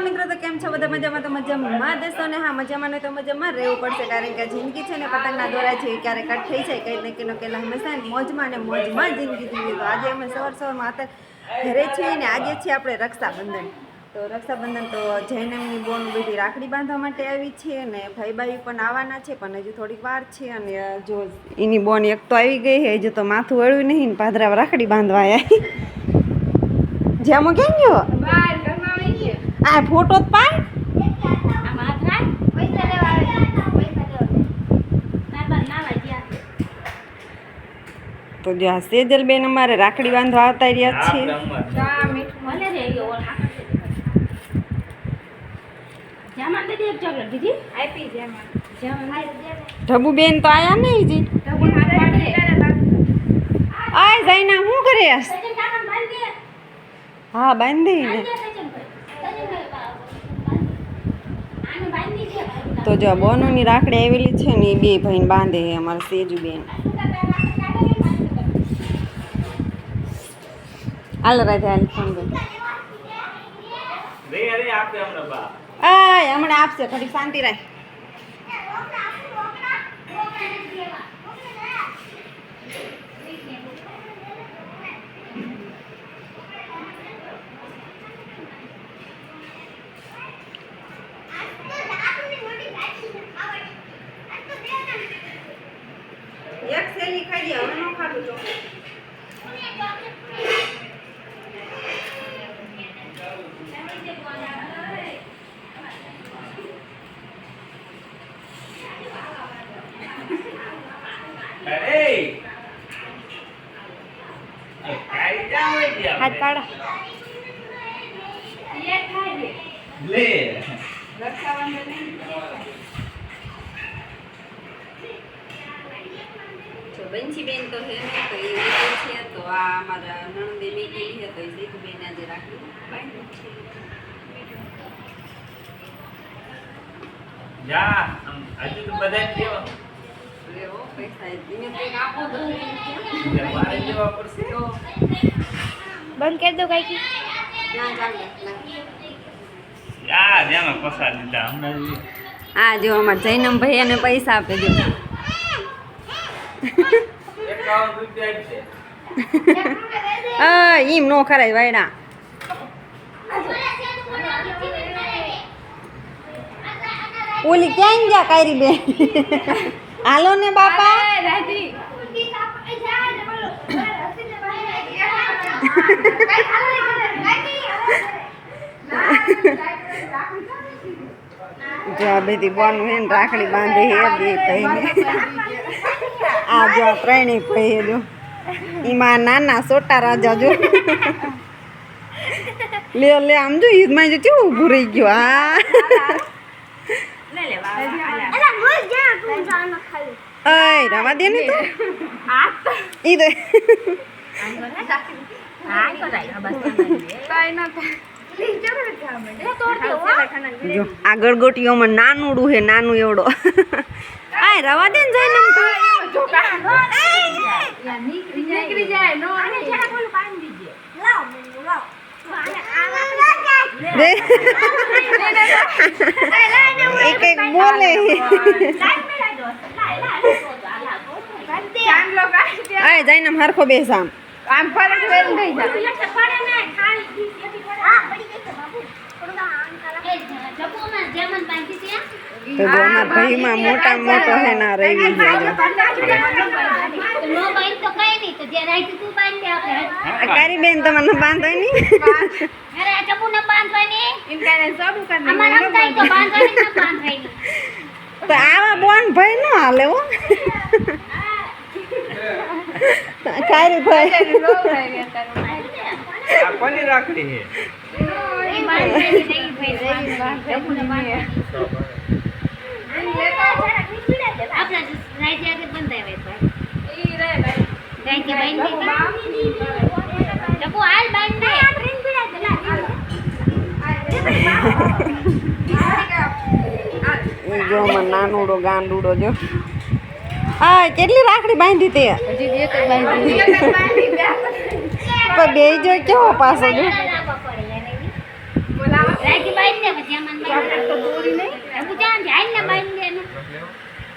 મિત્રો, તો કેમ છો? બધા મજામાં, તો મજામાં દેશો ને? હા, મજામાં ને તો મજામાં રહેવું પડશે, કારણ કે જિંદગી છે ને પતંગના દોરા છે ક્યારેક કટ થઈ જાય કંઈ નક્કી નો કેલા હંમેશા મોજમાં ને મોજમાં જિંદગી જીવી તો આજે અમે સવાર સવારમાં આતા ઘરે છીએ ને આજે છીએ આપણે રક્ષાબંધન. તો રક્ષાબંધન તો જૈનમની બોન બધી રાખડી બાંધવા માટે આવી છે અને ભાઈ પણ આવવાના છે, પણ હજુ થોડીક વાર છે અને જો એની બોન એક તો આવી ગઈ છે, હજુ તો માથું વળ્યું નહીં ને પાદરા રાખડી બાંધવા આવ્યા જ્યાં કેમ ગયો બાર ઘરમાં વહી ગયો. આ ફોટો જ પાડ. તો જો આ સેજલ બેન અમારે રાખડી બાંધવા આવતા રહ્યા છે ઢબુ બેન તો આયા નહીં જી આ જઈને શું કરે. હા બાંધી ને બાંધી દે સચિનભાઈ. સચિનભાઈ બા- આને બાંધી દે. તો જો બોનોની રાખડી આવેલી છે ને એ બે ભાઈને બાંધે છે અમારા સેજુ બેન હાલ રાધે હાલ ફોન આય હમણાં આપશે થોડી શાંતિ રાખ એક સેલી ખાઈ હવે નો ખાધું તો અરે એ કાઈ જાવ ગયા લે. જો બેન તો હે ને તો એ છે તો આ અમારા નણંદે મેકેલી હે તો એ સીધું બેન આજે રાખી. બાંધી છે જા હજુ તો બધા કેવો લેવો. પૈસા એ ધીમે ધીમે આપો તો મારે જવા પડશે. તો બંધ કરી દો કઈ હા આ જેમાં પસાર દીધા. હમણાં જ આ જો અમારા જૈનમ ભાઈ એને પૈસા આપે દો. એમ નો ખરાય વાયડા. ઓલી ક્યાં ગયા કાયરી બેન? હાલો ને બાપા. રાધી જો આ બધી બોન હે ને રાખડી બાંધી હે બે ભાઈને આ જો ત્રણેય ભાઈ જો. એમાં નાના સોટા રાજા જો. લે લે આમ જો ઈદમાં જો કેવું ઊભું રહી ગયો. આ. અય રવા દે ને તો. ઈ તો જો આ ગળગોટીઓમાં નાનું હે, નાનું એવડો. આ રવા દે ને જઈને નીકળી જાય નો રે એ બોલે. જઈને હરખો બેસ આમ આમ ફરક વેલ થઈ જાય. તો જો અમારા ભાઈમાં મોટા મોટો હે ના રહી ગયો. આ કારી બેન તમને બાંધો નહીં. તો આવા બોન ભાઈ નો હાલે હો. ભાઈ. આ કોની રાખડી હે જો અમાર નાનુડો ગાંડુડો જો. હા કેટલી રાખડી બાંધી તે? પણ બે જો કેવો પાછો જો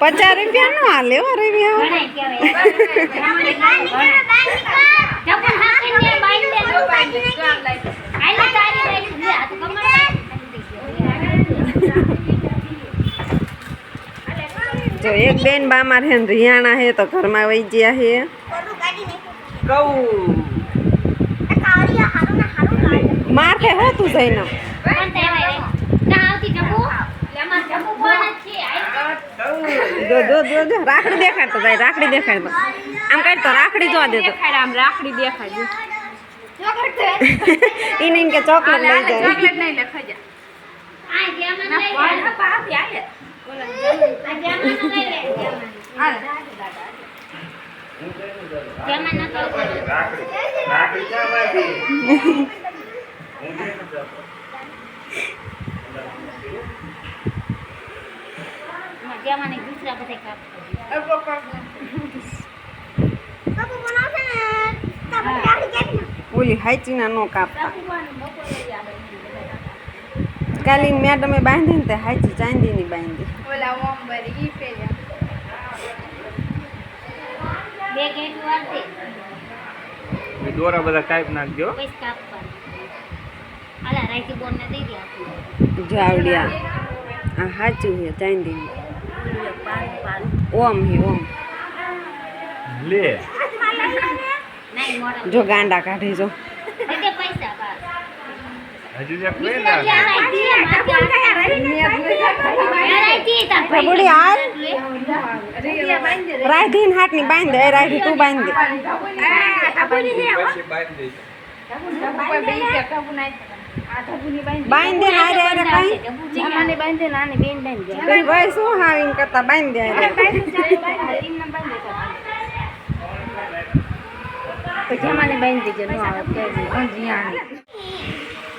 પચાસ રૂપિયા નો હાલે હો રવિ. ઘણાય કહેવાય ચપ્પલ હાંકીને દે, બાંધી દે ને બાંધી દે આલે તારી બાંધી દે આ તો કમર જો એક બેન બામાર હે ને રિયાણા હે તો ઘરમાં વહી ગયા હે માથે હોતું જઈને. પણ તહેવાય રે. ના આવતી ટપુ એમાં ટપુ કોણ જ છે આય જો જો જો જો રાખડી દેખાડતો જાય રાખડી દેખાડતો. આમ કાઢતો રાખડી જોવા દેતો. આમ રાખડી દેખાડજો. એને એમ કે ચોકલેટ લઈ જાય. ચોકલેટ નહીં લખાઈ દૂસરા બધા કાપ ઓલી હાઈચીના નો કાપતા. કાલી મેડમે બાંધી ને તે ચાંદી ચાંદીની બાંધી. ઓલા ઓમ્બર ઈ પેલા બે ગેટ વાળતે દોરા બધા કાપ નાખજો. પૈસા કાપવા હાલા રાઈતી બોન ને દઈ દે આપણે જો આવડિયા. આ હાચું છે ચાંદીની. ઓમ હે ઓમ. લે. જો ગાંડા કાઢી જો. હજુ એક બે આ રાઈતી આ રાઈતી તાર પ્રભુડી હાલ. રિયા બાંધી દે રાયધીન હાટની બાંધ દે એ રાયધી તું બાંધ. બાંધી બાંધ દે ને આરે આરે કાંઈ? બાંધી નાની બેન બાંધી. ભાઈ શું હાવીને કરતા? બાંધ તો જામાને બાંધી દેજો નો આવે કે અંજિયાની હાલા હાલા હાલા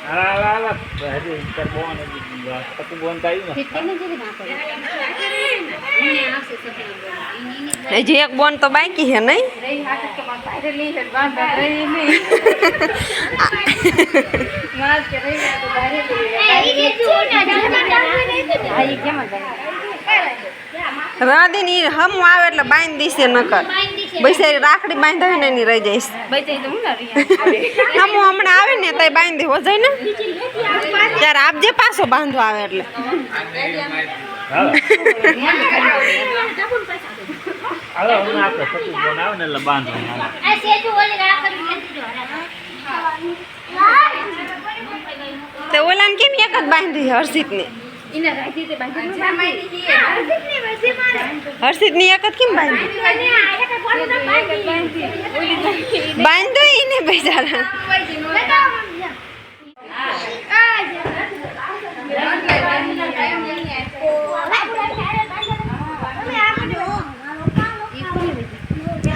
હજી એક બોન તો બાકી છે નહીં? કેમ રાધીની હમ આવે એટલે બાંધી દીશે નકર. બૈસારી રાખડી બાંધે ને એની રહી જઈશ. બચે તો હું ના રિયા હમ હમણાં આવે ને તઈ બાંધી હો જાય ને. ત્યારે આપજે પાછો બાંધો આવે એટલે. ઓલી રાખડી લેતી જો તે ઓલાને કેમ એક જ બાંધી હર્ષિત ને હર્ષિતની એક જ કેમ બાંધી બાંધો એને બેચારા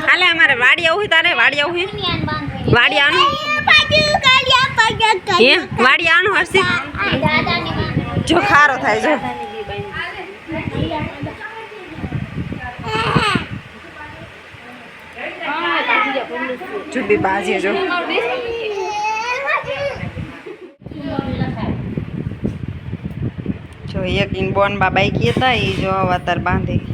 હાલે અમારે વાડી આવું હોય તારે વાડી આવું હોય વાડી આનું હે વાડી આનું હર્ષિત જો ખારો થાય જો. જુદી બાજી જો. જો એક ઇનબોન બોન બા બાઈકી હતા એ જો અવતાર બાંધી.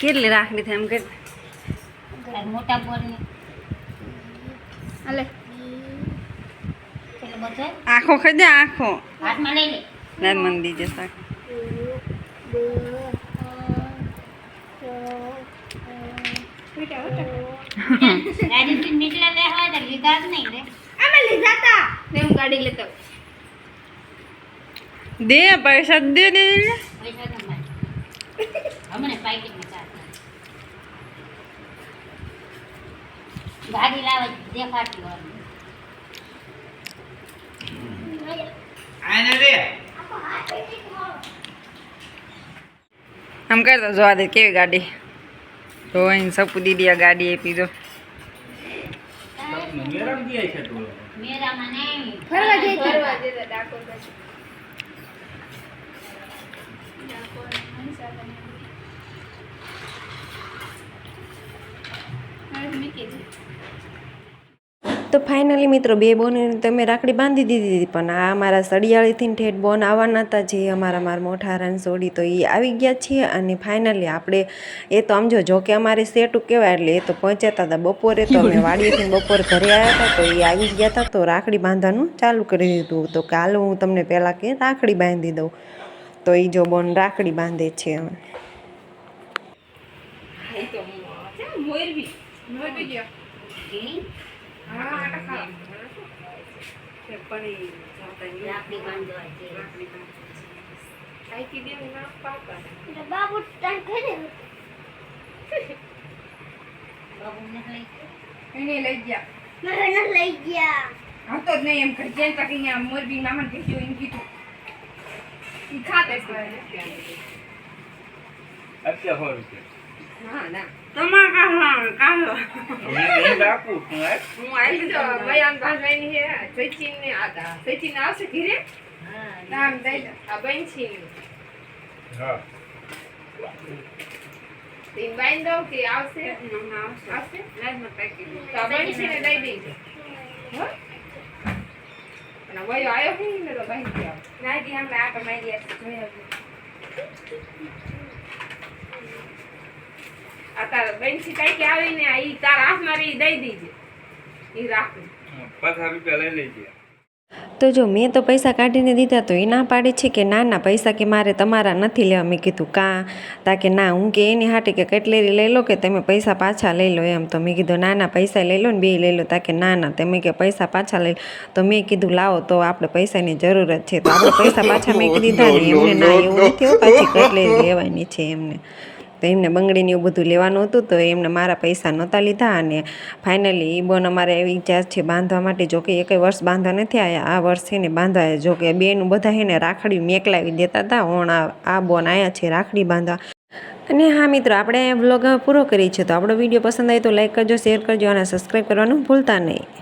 કેટલી રાખડી થાય એમ કે મોટા બોલ ને. અલે આખો ખજે આખો. હાથમાં લઈ લે. નાદ મંદી જતા રાજેશજી નીકળ્યા લે હોય તો લીધા જ નહીં રે. ને હું ગાડી લેતા દે પૈસા દે દે હમણે પાકીટમાં ચાર ગાડી લાવે દેખાડતી હોય. આને રે આમ કરતો જોવા દે કેવી ગાડી. તો અહીં સપુ દીદી આ ગાડી આપી દો. મેરા ફરવા જઈએ ફરવા જતા ડાકોર બાજુ. ડાકોર, મહીસાગર મૂકી દે. તો ફાઇનલી મિત્રો બે બોને તમે રાખડી બાંધી દીધી હતી પણ આ અમારા સળિયાળીથી ઠેઠ બોન આવવાના હતા જે અમારા મારા મોટા રણસોડી તો એ આવી ગયા છીએ અને ફાઇનલી આપણે એ તો આમ જો કે અમારે સેટું કહેવાય એટલે એ તો પહોંચ્યા હતા બપોરે તો અમે વાડીએથી બપોરે ઘરે આવ્યા હતા તો એ આવી ગયા હતા તો રાખડી બાંધવાનું ચાલુ કરી દીધું તો કાલ હું તમને પહેલાં કે રાખડી બાંધી દઉં. તો એ જો બોન રાખડી બાંધે છે હવે એ તો છે ને મોરબી. મોરબી ગયો. હા આટા ખાવા. રાખડી બાંધવા છે થાકી દે ના લઈ એને લઈ ગયા. આવતો જ નહીં એમ ઘર. જેન તક અહીંયા મોરબી મામા કીધું એમ કીધું. એ ખાતે અત્યારે સો રૂપિયા. હા ના. તમારે કાઢવાનું કાઢો હું હું આપું છું હે હું આવી તો બયાન ભાજવાની છે સચિન ને આતા સચિન આવશે ઘીરે? હા નામ દઈ દે. આ બંછી હા. તીન બાઈન દઉં કે આવશે? આવશે. તો આ બંછી ને દઈ દેજો. હો? અને વયો આવ્યો કે ને તો બંછી આવ ના દી હમણાં આટો મારી જોઈ આવજો આ તાર બંછી કઈ કે આવીને ઈ તારા હાથમાં રહી દઈ દીજે. ઈ રાખું પચાસ રૂપિયા લઈ લેજે. તો જો મેં તો પૈસા કાઢીને દીધા તો એ ના પાડે છે કે ના ના પૈસા કે મારે તમારા નથી લેવા? મેં કીધું કાં? તા કે ના હું કે એની હાટે કે કેટલેરી લઈ લો કે તમે પૈસા પાછા લઈ લો એમ. તો મેં કીધું ના ના પૈસા લઈ લો ને બે લઈ લો. તા કે ના ના તમે કે પૈસા પાછા લઈ લો. તો મેં કીધું લાવો તો આપણે પૈસાની જરૂરત છે. તો આપણે પૈસા પાછા મેં કીધા ને એમને ના એવું નથી પાછી કેટલેરી લેવાની છે એમને. તો એમને બંગડીને એવું બધું લેવાનું હતું, તો એમને મારા પૈસા નહોતા લીધા અને ફાઇનલી એ બોન અમારે એવી ઈચ્છા છે બાંધવા માટે જો કે એકે વર્ષ બાંધવા નથી આવ્યા આ વર્ષ છે ને બાંધવા જો કે બેનું બધા છે ને રાખડી મેકલાવી દેતા હતા ઓણ આ બોન આવ્યા છે રાખડી બાંધવા. અને હા મિત્રો, આપણે વ્લોગ પૂરો કરીએ છીએ, તો આપણો વીડિયો પસંદ આવે તો લાઈક કરજો શેર કરજો અને સબસ્ક્રાઈબ કરવાનું ભૂલતા નહીં.